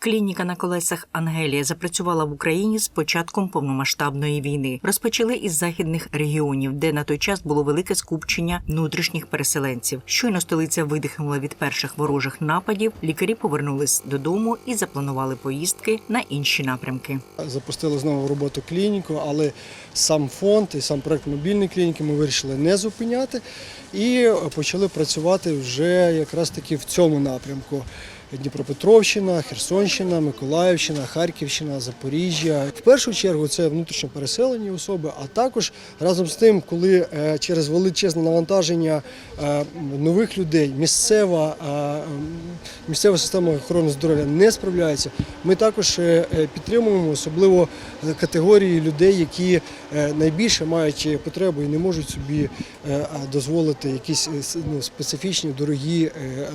Клініка на колесах Ангелія запрацювала в Україні з початком повномасштабної війни. Розпочали із західних регіонів, де на той час було велике скупчення внутрішніх переселенців. Щойно столиця видихнула від перших ворожих нападів. Лікарі повернулись додому і запланували поїздки на інші напрямки. Запустили знову роботу клініку, але сам фонд і сам проект мобільної клініки ми вирішили не зупиняти і почали працювати вже якраз таки в цьому напрямку. Дніпропетровщина, Херсонщина, Миколаївщина, Харківщина, Запоріжжя. В першу чергу це внутрішньо переселені особи, а також разом з тим, коли е, через величезне навантаження е, нових людей місцева, е, місцева система охорони здоров'я не справляється, ми також підтримуємо особливо категорії людей, які найбільше мають потребу і не можуть собі дозволити якісь ну, специфічні дорогі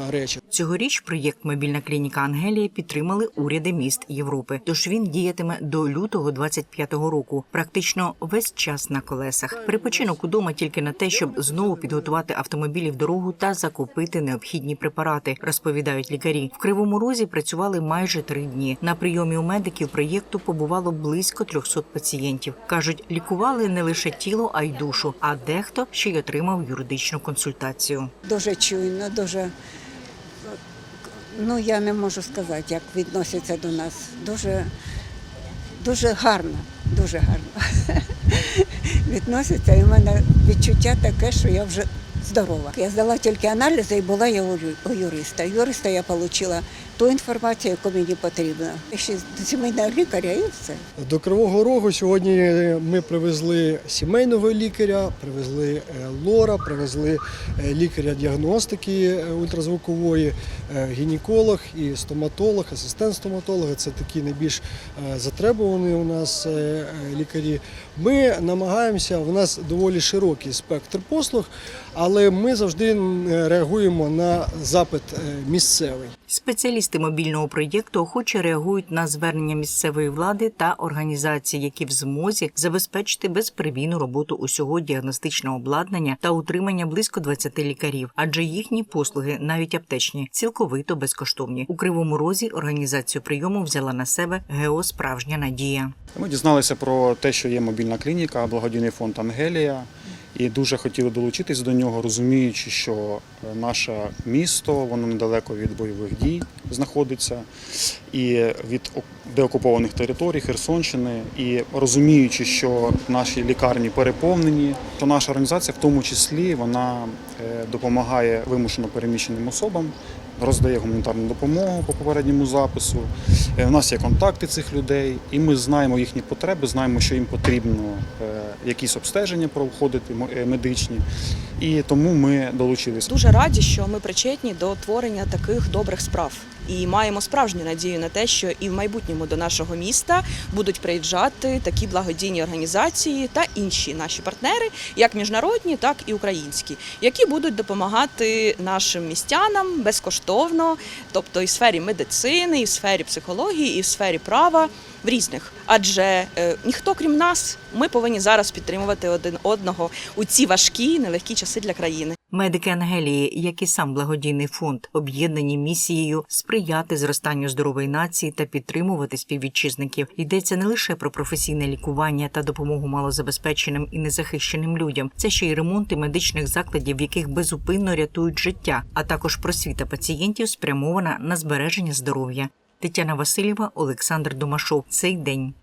речі. Цьогоріч проєкт Мобільна клініка Ангелія підтримали уряди міст Європи. Тож він діятиме до лютого 25-го року. Практично весь час на колесах. Перепочинок удома тільки на те, щоб знову підготувати автомобілі в дорогу та закупити необхідні препарати, розповідають лікарі. В кривому розі працювали майже три дні. На прийомі у медиків проєкту побувало близько 300 пацієнтів. кажуть, лікували не лише тіло, а й душу. А дехто ще й отримав юридичну консультацію. дуже чуйно, дуже. Ну, я не можу сказати, як відносяться до нас. Дуже, дуже гарно, дуже гарно відносяться. І в мене відчуття таке, що я вже здорова. Я здала тільки аналізи і була я у юриста. Юриста я отримала ту інформацію, яку мені потрібна. Ще до сімейного лікаря і все. До Кривого Рогу сьогодні ми привезли сімейного лікаря, привезли е, лора, привезли е, лікаря діагностики е, ультразвукової, гінеколог і стоматолог, асистент стоматолога. Це такі найбільш затребувані у нас лікарі. Ми намагаємося, у нас доволі широкий спектр послуг, але ми завжди реагуємо на запит місцевий. Спеціалісти мобільного проєкту охоче реагують на звернення місцевої влади та організацій, які в змозі забезпечити безперебійну роботу усього діагностичного обладнання та утримання близько 20 лікарів, адже їхні послуги, навіть аптечні, цілковито безкоштовні. У кривому розі організацію прийому взяла на себе ГЕО Справжня надія. Ми дізналися про те, що є мобільна клініка, благодійний фонд Ангелія, і дуже хотіли долучитись до нього, розуміючи, що наше місто воно недалеко від бойових дій знаходиться, і від деокупованих територій Херсонщини, і розуміючи, що наші лікарні переповнені, то наша організація, в тому числі, вона е, допомагає вимушено переміщеним особам. Роздає гуманітарну допомогу по попередньому запису. Е, У нас є контакти цих людей, і ми знаємо їхні потреби, знаємо, що їм потрібно е, якісь обстеження проходити е, медичні. І тому ми долучилися. Дуже раді, що ми причетні до творення таких добрих справ. І маємо справжню надію на те, що і в майбутньому до нашого міста будуть приїжджати такі благодійні організації та інші наші партнери, як міжнародні, так і українські, які будуть допомагати нашим містянам безкоштовно, тобто і в сфері медицини, і в сфері психології, і в сфері права в різних. Адже е, ніхто крім нас, ми повинні зараз підтримувати один одного у ці важкі нелегкі часи для країни. Медики Ангелії, як і сам благодійний фонд, об'єднані місією сприяти зростанню здорової нації та підтримувати співвітчизників. Йдеться не лише про професійне лікування та допомогу малозабезпеченим і незахищеним людям, це ще й ремонти медичних закладів, яких безупинно рятують життя, а також просвіта пацієнтів спрямована на збереження здоров'я. Тетяна Васильєва, Олександр Домашов. Цей день.